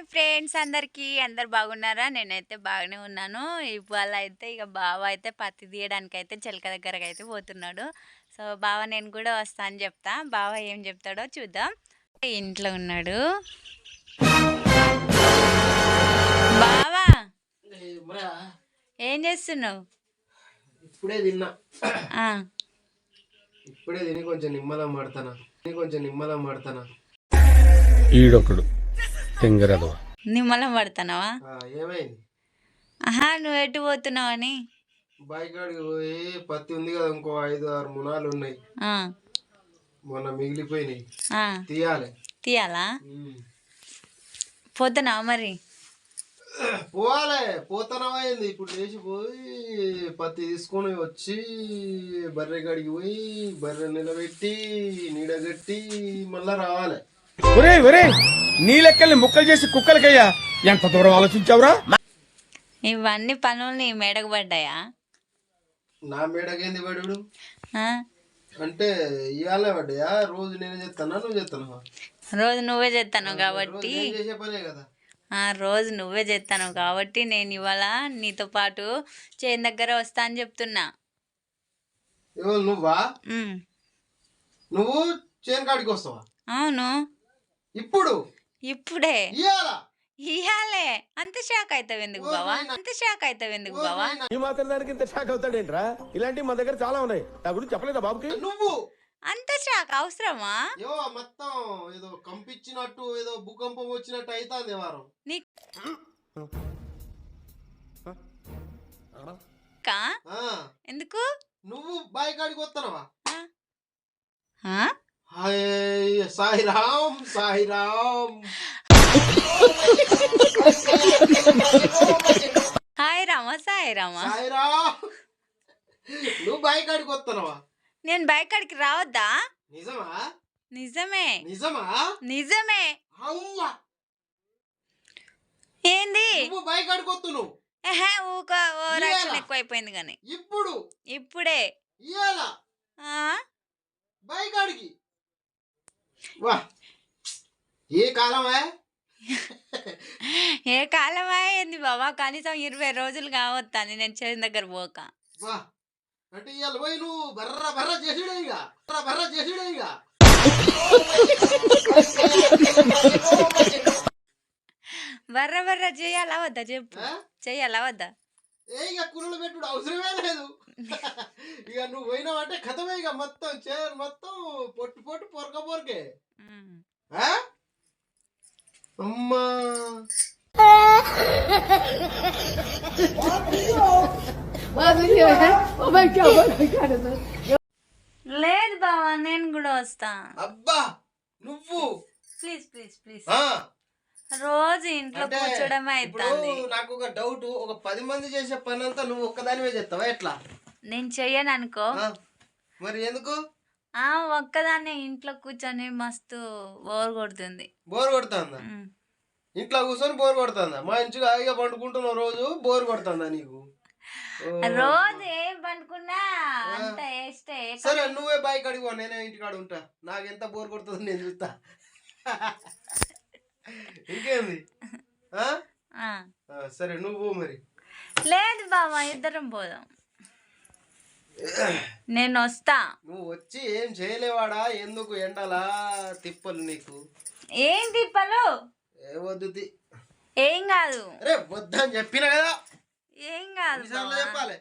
Hi friends అందరికీ. అందరు బాగున్నారా? నేనైతే బాగానే ఉన్నాను. ఇవాళ అయితే ఇక బావ అయితే పత్తి తీయడానికి అయితే చిలక దగ్గరకు అయితే పోతున్నాడు. సో బావ నేను కూడా వస్తా అని చెప్తా. బావ ఏం చెప్తాడో చూద్దాం. ఇంట్లో ఉన్నాడు? బావా! ఏమ్రా, ఏం చేస్తున్నావు? ఇప్పుడే తిన్నా. ఆ, ఇప్పుడే తిని కొంచెం నిమ్మలం పడతానా? తిని కొంచెం నిమ్మలం పడతానా? ఈడొకడు. తెంగరదవ నిమ్మలం పడుతున్నావా? ఏమైంది? ఆహా నువ్వు ఎటు పోతున్నావని బైక్ కాడికి పోయి పత్తి ఉంది కదా ఇంకో ఐదు ఆరు మునాలు ఉన్నాయి. ఆ, మొన్న మిగిలిపోయినాయి. ఆ, తీయాలి. తీయాలా. పోతున్నావా మరి? పోవాలే పోతానమైంది ఇప్పుడు లేచి పోయి పత్తి తీసుకొని వచ్చి బర్రె కాడికి పోయి బర్రె నిలబెట్టి నీడగట్టి మళ్ళా రావాలి. ఒరే ఒరే నీ లెక్కల్ని ముక్కలు చేసి కుక్కలకయ్యా. ఎంత దూరం ఆలోచించావురా? ఇవన్నీ పనులు నీ మెడకు పడ్డాయా? నా మేడకేంది ఆ? అంటే ఇవాళ పడ్డాయా? రోజు నేను చేస్తానా నువ్వు చేస్తానా రోజు నువ్వే చేస్తాను కాబట్టి. నేను చేసే పనే కదా. ఆ రోజు నువ్వే చేస్తాను కాబట్టి నేను ఇవాళ నీతో పాటు చేను దగ్గర వస్తా అని చెప్తున్నా. నువ్వా. నువ్వు చేను కాడికి వస్తావా? అవును. ఇప్పుడు. ఇప్పుడే. ఇయ్యాలే. అంత షాక్ అవుతావు ఎందుకు బావా? అంత షాక్ అవుతావు ఎందుకు బావా? ఈ మాత్రం దానికి ఇంత షాక్ అవుతాడేంట్రా? ఇలాంటివి మా దగ్గర చాలా ఉన్నాయి. నా గురించి చెప్పలేదా బాబుకి? నువ్వు. అంత షాక్ అవసరమా? ఏవో మొత్తం ఏదో కంపించినట్టు ఏదో భూకంపం వచ్చినట్టు అవుతుంది వారం. నీ కా? ఎందుకు? నువ్వు బాయ్ కాడికి వస్తానవా సాయిరామ్ సాయిరామ్. హాయ్ రామా సాయి రామా. సాయిరామ్. నువ్వు బాయ్ కాడికి వస్తానవా నేను బైక్ అడికి రావద్దా? నిజమా? నిజమే. నిజమా? నిజమే. అవ్వా. ఏంది? నువ్వు బాయ్ కాడికి వస్తు నువ్వు ఎహే, ఊక ఓ రక్షణ? ఎక్కువైపోయింది కానీ. ఇప్పుడు. ఇప్పుడే. ఆ? బాయ్ కాడికి వా ఏ కాలమే ఏ కాలం అయింది బాబా కనీసం ఇరవై రోజులు కావద్దాన్ని నేను చేసిన దగ్గర పోక వా అంటే ఇవాళ పోయి నువ్వు బర్ర బర్ర చేసిడే ఇక బర్ర బర్ర చేసిడే ఇక బర్ర బర్ర చేయాలా వద్దా చెప్పు ఆ? చెయ్యాలా వద్దా ఏ ఇక కురులు పెట్టుడు అవసరమే లేదు. ఇక నువ్వు పోయినావంటే కథమే ఇక మొత్తం చేరు మొత్తం పొట్టు పొట్టు పొరక పొరకే? అమ్మా. లేదు బావా నేను కూడా వస్తా. అబ్బా నువ్వు. Please please please. రోజు ఇంట్లో అంటే కూర్చోడమే ఇప్పుడు అవుతుంది నాకు ఒక డౌట్ ఒక పది మంది చేసే పని అంతా నువ్వు ఒక్కదానివే చేస్తావా? ఎట్లా? నేను చెయ్యను అనుకో ఆ, మరి ఎందుకు? ఆ ఒక్కదాన్నే ఇంట్లో కూర్చొని మస్తు బోర్ కొడుతుంది. బోర్ కొడుతుందా? ఉమ్. ఇంట్లో కూర్చొని బోర్ కొడుతుందా? మంచిగా హాయిగా పండుకుంటున్నావు రోజు బోర్ కొడుతుందా నీకు? ఓ. రోజు ఏం పండుకున్నా అంత వేస్తే సరే నువ్వే బైక్ అడిగో నేనే ఇంటికాడ ఉంటా. నాకు ఎంత బోర్ కొడుతుందో నేను చూస్తా. ఇంకేంది? సరే నువ్వు పో మరి. లేదు బావా ఇద్దరం పోదాం. నేను వస్తా. నువ్వు వచ్చి ఏం చేయలేవాడా? ఎందుకు ఎండలా? తిప్పలు నీకు. ఏం తిప్పలు? ఏ వద్దు ఏం కాదు. అరే వద్దని చెప్పిన కదా? ఏం కాదు. చెప్పాలి.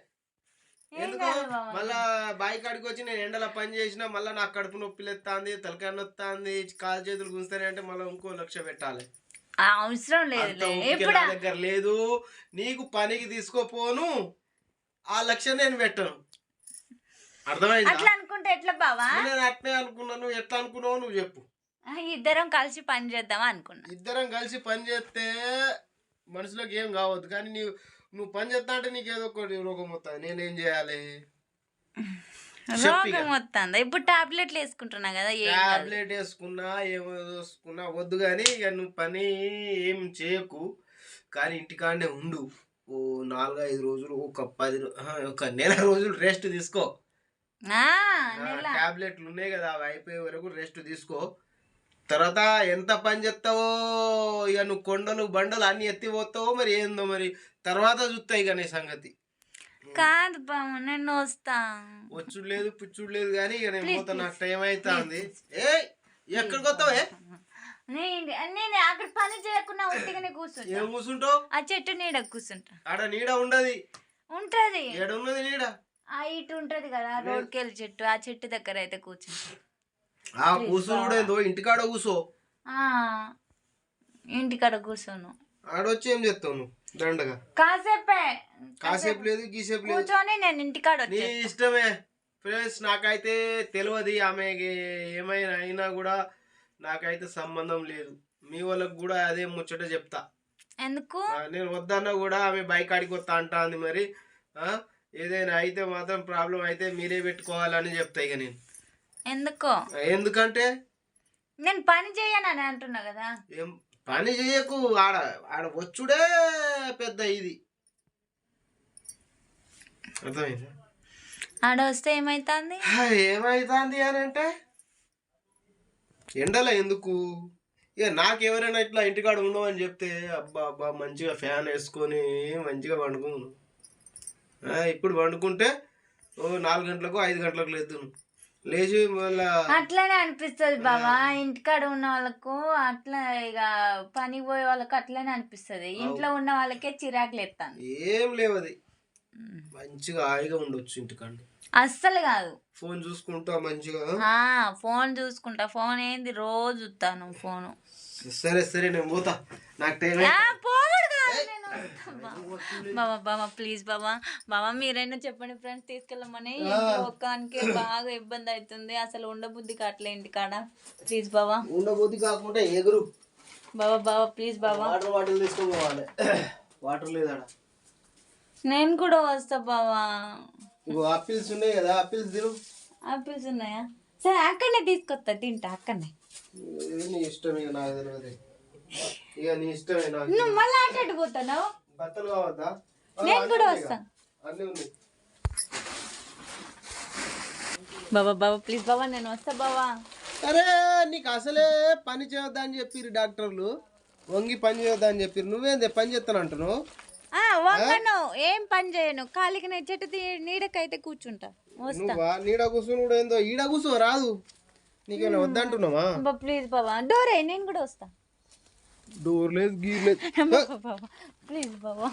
ఎందుకు. మళ్ళా బాయి కాడికి వచ్చి నేను ఎండల పని చేసినా మళ్ళీ నాకు కడుపు నొప్పి లేస్తుంది తలకాయ నొత్తాంది కాలు చేతులు గుంజుతానే అంటే మళ్ళీ ఇంకో లక్ష పెట్టాలి. అవసరం లేదు. నా దగ్గర లేదు. నీకు పనికి తీసుకోపోను. ఆ లక్ష నేను పెట్టను. అర్థమైందా? అట్లా అనుకుంటే ఎట్లా బావా? నేను అట్నే అనుకున్నాను. ఎట్లా అనుకున్నావు నువ్వు చెప్పు. ఇద్దరం కలిసి పని చేద్దాం అనుకున్నా. ఇద్దరం కలిసి పని చేస్తే మనుషులకు ఏం కావద్దు. కానీ నీవు నువ్వు పని చేస్తా అంటే నీకు ఏదో ఒకటి రోగం వస్తుంది నేనేం చేయాలి. రోగం వస్తుందా ఇప్పుడు టాబ్లెట్లు వేసుకుంటున్నా కదా. టాబ్లెట్ వేసుకున్నా ఏమో వేసుకున్నా వద్దు కానీ ఇక నువ్వు పని ఏం చేయకు. కానీ ఇంటికాడనే ఉండు. ఓ నాలుగైదు రోజులు ఒక పది ఒక నెల రోజులు రెస్ట్ తీసుకో. టాబ్లెట్లు ఉన్నాయి కదా అవి అయిపోయే వరకు రెస్ట్ తీసుకో. తర్వాత ఎంత పని చేస్తావో ఇక నువ్వు కొండలు బండలు అన్ని ఎత్తి పోతావో మరి ఏందో మరి. తర్వాత చూస్తాయి ఇక నీ సంగతి. కాదు బావ నేను వస్తా. వచ్చుడు లేదు పుచ్చుడు లేదు కానీ ఇక నేను పోతా నాకు. టైం అవుతుంది ఏ ఎక్కడికి వస్తావే నేను నేను అక్కడ పని చేయకుండా ఉట్టిగానే కూర్చుంటా. ఏం కూర్చుంటావు? ఆ చెట్టు నీడ కూర్చుంటా. ఆడ నీడ ఉండదు. ఉంటది. ఏడ ఉన్నది నీడ? ఆ ఇటు ఉంటది కదా రోడ్కి వెళ్ళి చెట్టు ఆ చెట్టు దగ్గర అయితే కూర్చుంటా. ఆ ఏందో ఇంటికాడ కూర్చో. ఆ, ఇంటికాడ కూర్చోను. ఆడొచ్చి ఏం చేస్తావు నువ్వు? దండగా. కాసేపే. కాసేపు లేదు గీసేపు లేదు. కూర్చొని నేను ఇంటికాడ నీ ఇష్టమే. ఫ్రెండ్స్ నాకైతే తెలియదు ఆమెకి ఏమైనా అయినా కూడా నాకైతే సంబంధం లేదు. మీ వాళ్ళకి కూడా అదే ముచ్చట చెప్తా. ఎందుకు? నేను వద్దన్నా కూడా ఆమె బైక్ ఆడికి వస్తా అంటాంది మరి. ఏదైనా అయితే మాత్రం ప్రాబ్లం అయితే మీరే పెట్టుకోవాలని చెప్తా ఇక నేను. ఎందుకో? ఎందుకంటే? నేను పని చేయనని అంటున్నా కదా. ఏం పని చేయకు ఆడ ఆడ వచ్చుడే పెద్ద ఇది. అర్థమైందా? ఆడ వస్తే ఏమైతుంది ఏమైతుంది అని అంటే? ఎండలో ఎందుకు? ఇక నాకెవరైనా ఇట్లా ఇంటికాడ ఉండమని చెప్తే అబ్బా అబ్బా మంచిగా ఫ్యాన్ వేసుకొని మంచిగా పండుకును. ఇప్పుడు పండుకుంటే ఓ నాలుగు గంటలకు ఐదు గంటలకు లేదు లేచి మళ్ళా అట్లనే అనిపిస్తుంది బాబా ఇంటికాడ ఉన్న వాళ్ళకు అట్లా ఇక పనికి పోయే వాళ్ళకు అట్లనే అనిపిస్తుంది. ఇంట్లో ఉన్న వాళ్ళకే చిరాకులు ఎత్తాను ఏం లేవు అది మంచిగా హాయిగా ఉండొచ్చు ఇంటికాడ. అస్సలు కాదు. ఫోన్ చూసుకుంటా మంచిగా. ఫోన్ చూసుకుంటా. ఫోన్ ఏంది? రోజు చూస్తాను ఫోను. సరే సరే నేను పోతా. నాకు టైం బాబా బాబా ప్లీజ్ బాబా బాబా మీరైనా చెప్పండి ఫ్రెండ్స్ తీసుకెళ్ళమని. ఒక్కనికి బాగా ఇబ్బంది అవుతుంది అసలు ఉండబుద్ధి కావట్లే ఇంటికాడ ప్లీజ్ బాబా ఉండబోద్ది కాకుండా ఎగురు. బాబా బాబా ప్లీజ్ బాబా వాటర్ బాటిల్ పోవాలి. వాటర్ లేదాడ నేను కూడా వస్తా బావా. ఇగో ఆపిల్స్ ఉన్నాయి కదా ఆపిల్స్ తిను. ఆపిల్స్ ఉన్నాయా? సరే అక్కడనే తీసుకొస్తా తింటా అక్కడనే. ఇష్టం ఇక నాకు తెలియదు. ఇక నీ ఇష్టమే నాకు. నువ్వు మళ్ళీ అటు పోతున్నావు? బట్టలు కావద్దా? నేను కూడా ఉన్నాయి వస్తా. ఇక. అన్నీ ఉన్నాయి. బాబా బాబా ప్లీజ్ బాబా నేను వస్తా బావా అరే నీకు అసలే పని అని చెప్పిర్రు డాక్టర్లు. వంగి పని చేయొద్దా అని చెప్పిర్రు. నువ్వేందే పని చేస్తాను అంటున్నావు? ఆ, వంగను. ఏం పని చేయను. కాలికి నేను చెట్టు తీ- నీడకైతే కూర్చుంటా. వస్తా. నువ్వా? నీడ కూర్చుని కూడా ఏందో ఈడ కూర్చో రాదు. నీకేమైనా వద్దంటున్నావా? బాబా ప్లీజ్ బాబా. డోరే నేను కూడా వస్తా. డోర్ లేదు kheer please Baba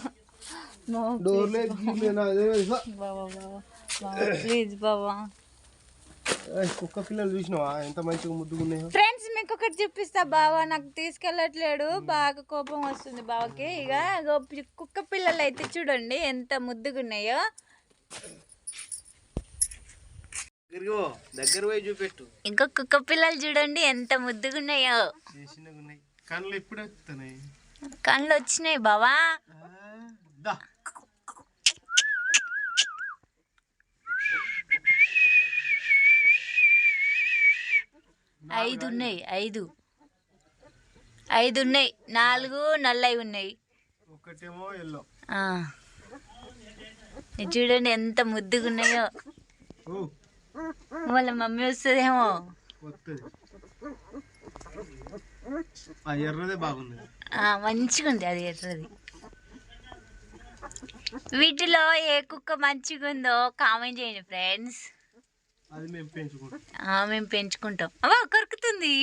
Baba door లేదు గీర్ లేదు నాకు తెలియదు. బాబా బాబా బాబా ప్లీజ్ బాబా కుక్క పిల్లలు చూసినావా? ఎంత మంచిగా ముద్దుగా ఉన్నాయో ఫ్రెండ్స్ మీకు ఒకటి చూపిస్తా బావా. నాకు తీసుకెళ్ళట్లేడు. బాగా కోపం వస్తుంది బావకి. ఇక కుక్క పిల్లలు అయితే చూడండి ఎంత ముద్దుగా ఉన్నాయో. దగ్గరికి పో. దగ్గర పోయి చూపెట్టు. ఇంకో కుక్క పిల్లలు చూడండి ఎంత ముద్దుగా ఉన్నాయో. చేసినవి ఉన్నాయి? కళ్ళు ఎప్పుడు వస్తున్నాయి కళ్ళు వచ్చినాయి బావా ఐదు ఉన్నాయి ఐదు. ఐదు. ఉన్నాయి నాలుగు నల్లవి ఉన్నాయి. ఒకటేమో ఎల్లో. చూడండి ఎంత ముద్దుగా ఉన్నాయో వాళ్ళ మమ్మీ వస్తుందేమో. ఎర్రదే బాగుంది. ఆ, మంచిగా ఉంది అది ఎర్రది. వీటిలో ఏ కుక్క మంచిగా ఉందో కామెంట్ చేయండి ఫ్రెండ్స్. అది మేము పెంచుకుంటాం. మేము పెంచుకుంటాం. అవా కొరుకుతుంది.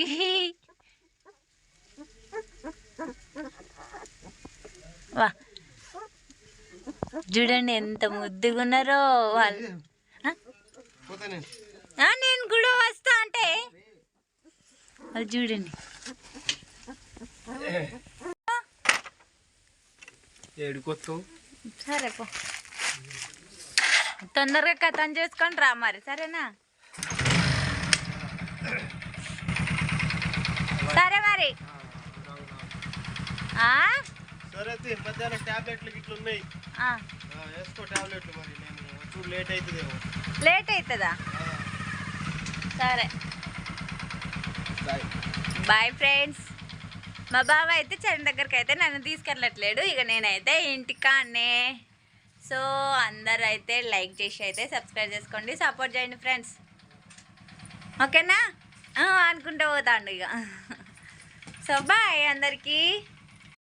వా. చూడండి ఎంత ముద్దుగా ఉన్నారో వాళ్ళు నేను కూడా వస్తా అంటే. వాళ్ళు చూడండి. ఏడుకొత్తావు సరే పో. తొందరగా కథం చేసుకొని రా మరి సరేనా? సరే మరి. ఆ? సరే మధ్యాహ్నం టాబ్లెట్లు ఇట్లా ఉన్నాయి. వేసుకో టాబ్లెట్లు మరి నేను లేట్ అవుతుందేమో లేట్ అవుతుందా సరే. Bye friends. మా బావ అయితే చరణ్ దగ్గరికి అయితే నన్ను తీసుకెళ్ళట్లేడు. ఇక నేనైతే ఇంటికాన్నే సో అందరు అయితే లైక్ చేసి అయితే సబ్స్క్రైబ్ చేసుకోండి. సపోర్ట్ చేయండి ఫ్రెండ్స్. ఓకేనా? అనుకుంటూ పోతాండు ఇక. సో బాయ్ అందరికీ.